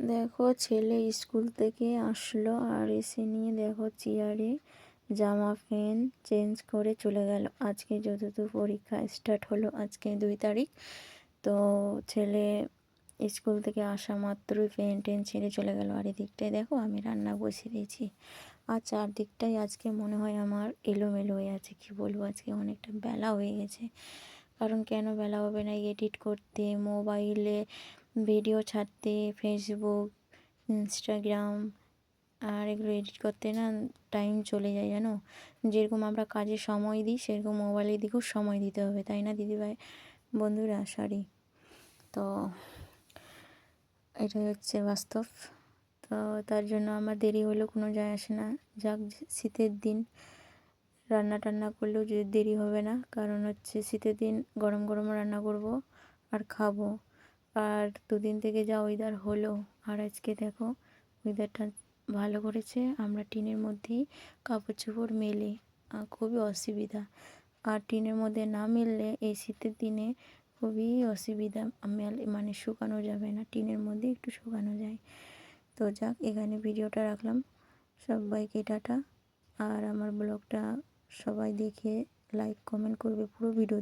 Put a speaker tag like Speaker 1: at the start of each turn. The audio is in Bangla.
Speaker 1: দেখো, ছেলে স্কুল থেকে আসলো আর এসে নিয়ে দেখো চেয়ারে জামা, প্যান্ট চেঞ্জ করে চলে গেল। আজকে যতদূর পরীক্ষা স্টার্ট হলো, আজকে দুই তারিখ। তো ছেলে স্কুল থেকে আসা মাত্রই প্যান্ট টেন ছেড়ে চলে গেল। আর এদিকটায় দেখো, আমি রান্না বসিয়ে দিয়েছি। আর চারদিকটাই আজকে মনে হয় আমার এলোমেলো হয়ে আছে, কি বলব? আজকে অনেকটা বেলা হয়ে গেছে। কারণ কেন বেলা হবে না? এডিট করতে, মোবাইলে ভিডিও ছাড়তে ফেসবুক ইনস্টাগ্রাম আর এগুলো এডিট করতে না টাইম চলে যায়, জানো? যেরকম আমরা কাজে সময় দিই, সেরকম মোবাইলের দিকেও সময় দিতে হবে, তাই না, দিদিভাই? বন্ধুরা সরি তো এটাই হচ্ছে বাস্তব। তো তার জন্য আমার দেরি হলেও কোনো যায় আসে না। যাক, শীতের দিন, রান্না টান্না করলেও যে দেরি হবে না, কারণ হচ্ছে শীতের দিন গরম গরম রান্না করব আর খাব। আর দুদিন থেকে যা ওয়েদার হলো, আর আজকে দেখো ওয়েদারটা ভালো করেছে, আমরা টিনের মধ্যেই কাপড় চোপড় মেলে খুবই অসুবিধা। আর টিনের মধ্যে না মেললে এই শীতের দিনে খুবই অসুবিধা মানে শুকানো যাবে না, টিনের মধ্যে একটু শুকানো যায়। তো যাক, এখানে ভিডিওটা রাখলাম। সবাইকে টাটা। আর আমার ব্লগটা সবাই দেখে লাইক কমেন্ট করবে, পুরো ভিডিও